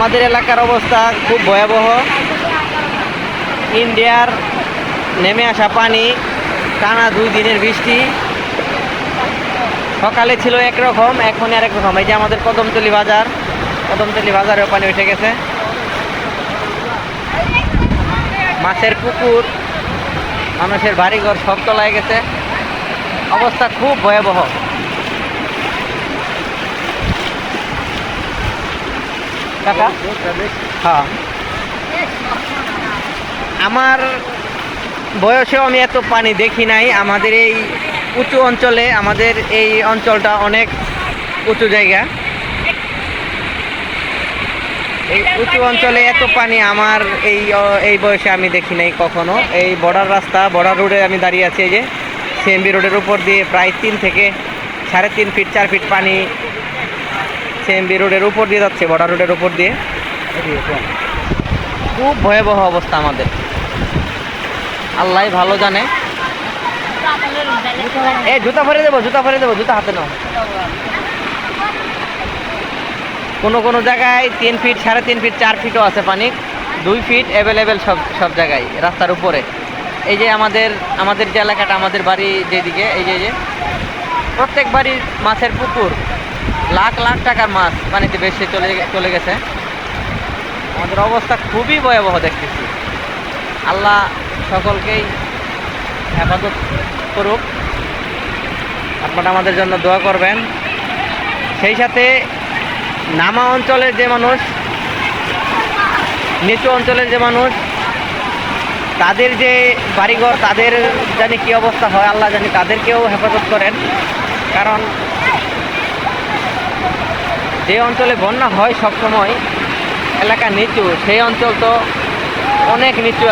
আমাদের এলাকার অবস্থা খুব ভয়াবহ। ইন্ডিয়ার নেমে আসা পানি, টানা দুই দিনের বৃষ্টি। সকালে ছিল একরকম, এখন আর রকম এই যে আমাদের কদমতলি বাজার, কদমতলি বাজারেও পানি উঠে গেছে। মাছের পুকুর, মানুষের বাড়িঘর সব তলায় গেছে। অবস্থা খুব ভয়াবহ। কাকা? হ্যাঁ। আমার বয়সেও আমি এত পানি দেখি নাই। আমাদের এই উঁচু অঞ্চলে, আমাদের এই অঞ্চলটা অনেক উঁচু জায়গা। এই উঁচু অঞ্চলে এত পানি আমার এই এই বয়সে আমি দেখি নাই কখনো। এই বর্ডার রাস্তা, বর্ডার রোডে আমি দাঁড়িয়ে আছি এই যে। সিএমবি রোডের উপর দিয়ে প্রায় তিন থেকে সাড়ে তিন ফিট, চার ফিট পানি সিএমবি রোডের উপর দিয়ে যাচ্ছে বর্ডার রোডের উপর দিয়ে। খুব ভয়াবহ অবস্থা আমাদের। আল্লাহ ভালো জানে। এ, জুতা ভরে দেবো, জুতা ভরে দেবো, জুতা হাতে নাও। কোনো কোনো জায়গায় তিন ফিট সাড়ে তিন ফিট চার ফিটও আছে পানি। দুই ফিট অ্যাভেলেবেল সব সব জায়গায়, রাস্তার উপরে। এই যে আমাদের আমাদের যে এলাকাটা, আমাদের বাড়ি যেদিকে এই যে। প্রত্যেক বাড়ির মাছের পুকুর। লাখ লাখ টাকার মাছ পানিতে বেশি চলে চলে গেছে। আমাদের অবস্থা খুবই ভয়াবহ দেখতেছি। আল্লাহ সকলকেই হেফাজত করুক। আপনারা আমাদের জন্য দোয়া করবেন। সেই সাথে নামা অঞ্চলের যে মানুষ, নিচু অঞ্চলের যে মানুষ তাদের যে বাড়িঘর, তাদের জানি কি অবস্থা হয়, আল্লাহ জানি তাদেরকেও হেফাজত করেন। কারণ যে অঞ্চলে বন্যা হয় সবসময়, এলাকা নিচু, সেই অঞ্চল তো অনেক নিচু